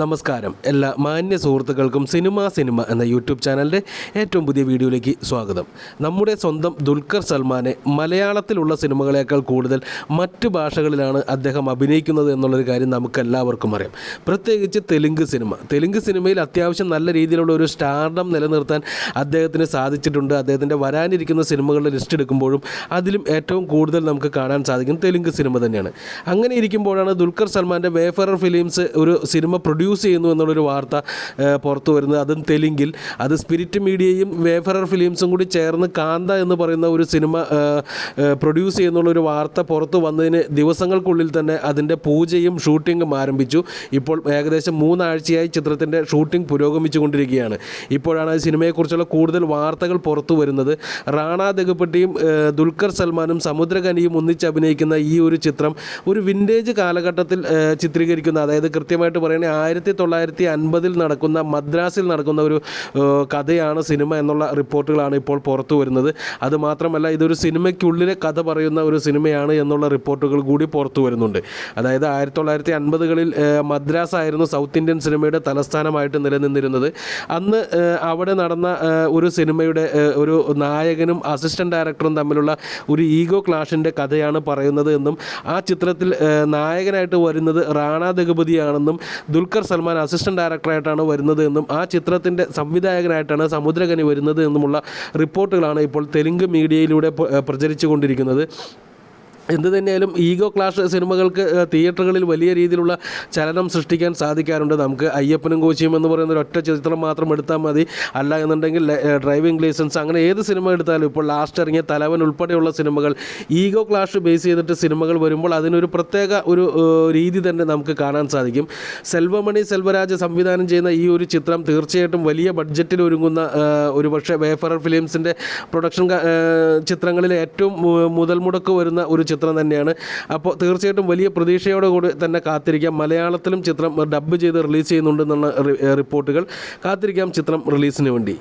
നമസ്കാരം. എല്ലാ മാന്യ സുഹൃത്തുക്കൾക്കും സിനിമ സിനിമ എന്ന യൂട്യൂബ് ചാനലിന്റെ ഏറ്റവും പുതിയ വീഡിയോയിലേക്ക് സ്വാഗതം. നമ്മുടെ സ്വന്തം ദുൽഖർ സൽമാനെ മലയാളത്തിലുള്ള സിനിമകളേക്കാൾ കൂടുതൽ മറ്റു ഭാഷകളിലാണ് അദ്ദേഹം അഭിനയിക്കുന്നത് എന്നുള്ളൊരു കാര്യം നമുക്കെല്ലാവർക്കും അറിയാം. പ്രത്യേകിച്ച് തെലുങ്ക് സിനിമ. തെലുങ്ക് സിനിമയിൽ അത്യാവശ്യം നല്ല രീതിയിലുള്ള ഒരു സ്റ്റാർഡം നിലനിർത്താൻ അദ്ദേഹത്തിന് സാധിച്ചിട്ടുണ്ട്. അദ്ദേഹത്തിന്റെ വരാനിരിക്കുന്ന സിനിമകളുടെ ലിസ്റ്റ് എടുക്കുമ്പോഴും അതിലും ഏറ്റവും കൂടുതൽ നമുക്ക് കാണാൻ സാധിക്കും തെലുങ്ക് സിനിമ തന്നെയാണ്. അങ്ങനെ ഇരിക്കുമ്പോഴാണ് ദുൽഖർ സൽമാന്റെ വേഫറർ ഫിലിംസ് ഒരു സിനിമ പ്രൊഡ്യൂസ് ചെയ്യുന്നു എന്നുള്ളൊരു വാർത്ത പുറത്തു വരുന്നത്. അതും തെലുങ്കിൽ. അത് സ്പിരിറ്റ് മീഡിയയും വേഫറർ ഫിലിംസും കൂടി ചേർന്ന് കാന്ത എന്ന് പറയുന്ന ഒരു സിനിമ പ്രൊഡ്യൂസ് ചെയ്യുന്നുള്ളൊരു വാർത്ത പുറത്തു വന്നതിന് ദിവസങ്ങൾക്കുള്ളിൽ തന്നെ അതിന്റെ പൂജയും ഷൂട്ടിങ്ങും ആരംഭിച്ചു. ഇപ്പോൾ ഏകദേശം മൂന്നാഴ്ചയായി ചിത്രത്തിന്റെ ഷൂട്ടിംഗ് പുരോഗമിച്ചുകൊണ്ടിരിക്കുകയാണ്. ഇപ്പോഴാണ് സിനിമയെക്കുറിച്ചുള്ള കൂടുതൽ വാർത്തകൾ പുറത്തു വരുന്നത്. റാണ ദഗുപട്ടിയും ദുൽഖർ സൽമാനും സമുദ്രകനിയും ഒന്നിച്ച് അഭിനയിക്കുന്ന ഈ ഒരു ചിത്രം ഒരു വിന്റേജ് കാലഘട്ടത്തിൽ ചിത്രീകരിക്കുന്ന അതായത് കൃത്യമായിട്ട് പറയുകയാണെങ്കിൽ ആയിരത്തി തൊള്ളായിരത്തി അൻപതിൽ നടക്കുന്ന മദ്രാസിൽ നടക്കുന്ന ഒരു കഥയാണ് സിനിമ എന്നുള്ള റിപ്പോർട്ടുകളാണ് ഇപ്പോൾ പുറത്തു വരുന്നത്. അതുമാത്രമല്ല ഇതൊരു സിനിമയ്ക്കുള്ളിലെ കഥ പറയുന്ന ഒരു സിനിമയാണ് എന്നുള്ള റിപ്പോർട്ടുകൾ കൂടി പുറത്തു വരുന്നുണ്ട്. അതായത് ആയിരത്തി തൊള്ളായിരത്തി അൻപതുകളിൽ മദ്രാസ് ആയിരുന്നു സൗത്ത് ഇന്ത്യൻ സിനിമയുടെ തലസ്ഥാനമായിട്ട് നിലനിന്നിരുന്നത്. അന്ന് അവിടെ നടന്ന ഒരു സിനിമയുടെ ഒരു നായകനും അസിസ്റ്റന്റ് ഡയറക്ടറും തമ്മിലുള്ള ഒരു ഈഗോ ക്ലാഷിന്റെ കഥയാണ് പറയുന്നത് എന്നും ആ ചിത്രത്തിൽ നായകനായിട്ട് വരുന്നത് റാണ ദഗപതിയാണെന്നും ദുൽഖർ സൽമാൻ അസിസ്റ്റന്റ് ഡയറക്ടറായിട്ടാണ് വരുന്നത് എന്നും ആ ചിത്രത്തിന്റെ സംവിധായകനായിട്ടാണ് സമുദ്രകനി വരുന്നത് എന്നുമുള്ള റിപ്പോർട്ടുകളാണ് ഇപ്പോൾ തെലുങ്ക് മീഡിയയിലൂടെ പ്രചരിച്ചു കൊണ്ടിരിക്കുന്നത് എന്ത് തന്നെയായാലും ഈഗോ ക്ലാഷ് സിനിമകൾക്ക് തിയേറ്ററുകളിൽ വലിയ രീതിയിലുള്ള ചലനം സൃഷ്ടിക്കാൻ സാധിക്കാറുണ്ട്. നമുക്ക് അയ്യപ്പനും കോശിയും എന്ന് പറയുന്ന ഒറ്റ ചിത്രം മാത്രം എടുത്താൽ മതി. അല്ല എന്നുണ്ടെങ്കിൽ ഡ്രൈവിംഗ് ലൈസൻസ് അങ്ങനെ ഏത് സിനിമ എടുത്താലും ഇപ്പോൾ ലാസ്റ്റ് ഇറങ്ങിയ തലവൻ ഉൾപ്പെടെയുള്ള സിനിമകൾ ഈഗോ ക്ലാഷ് ബേസ് ചെയ്തിട്ട് സിനിമകൾ വരുമ്പോൾ അതിനൊരു പ്രത്യേക ഒരു രീതി തന്നെ നമുക്ക് കാണാൻ സാധിക്കും. സെൽവമണി സെൽവരാജ് സംവിധാനം ചെയ്യുന്ന ഈ ഒരു ചിത്രം തീർച്ചയായിട്ടും വലിയ ബഡ്ജറ്റിൽ ഒരുങ്ങുന്ന ഒരു പക്ഷേ വേഫറർ ഫിലിംസിന്റെ പ്രൊഡക്ഷൻ ചിത്രങ്ങളിൽ ഏറ്റവും മുതൽ മുടക്ക് വരുന്ന ഒരു ചിത്രം തന്നെയാണ്. അപ്പോൾ തീർച്ചയായിട്ടും വലിയ പ്രതീക്ഷയോടെ കൂടി തന്നെ കാത്തിരിക്കാം. മലയാളത്തിലും ചിത്രം ഡബ്ബ് ചെയ്ത് റിലീസ് ചെയ്യുന്നുണ്ടെന്നുള്ള റിപ്പോർട്ടുകൾ. കാത്തിരിക്കാം ചിത്രം റിലീസിന് വേണ്ടി.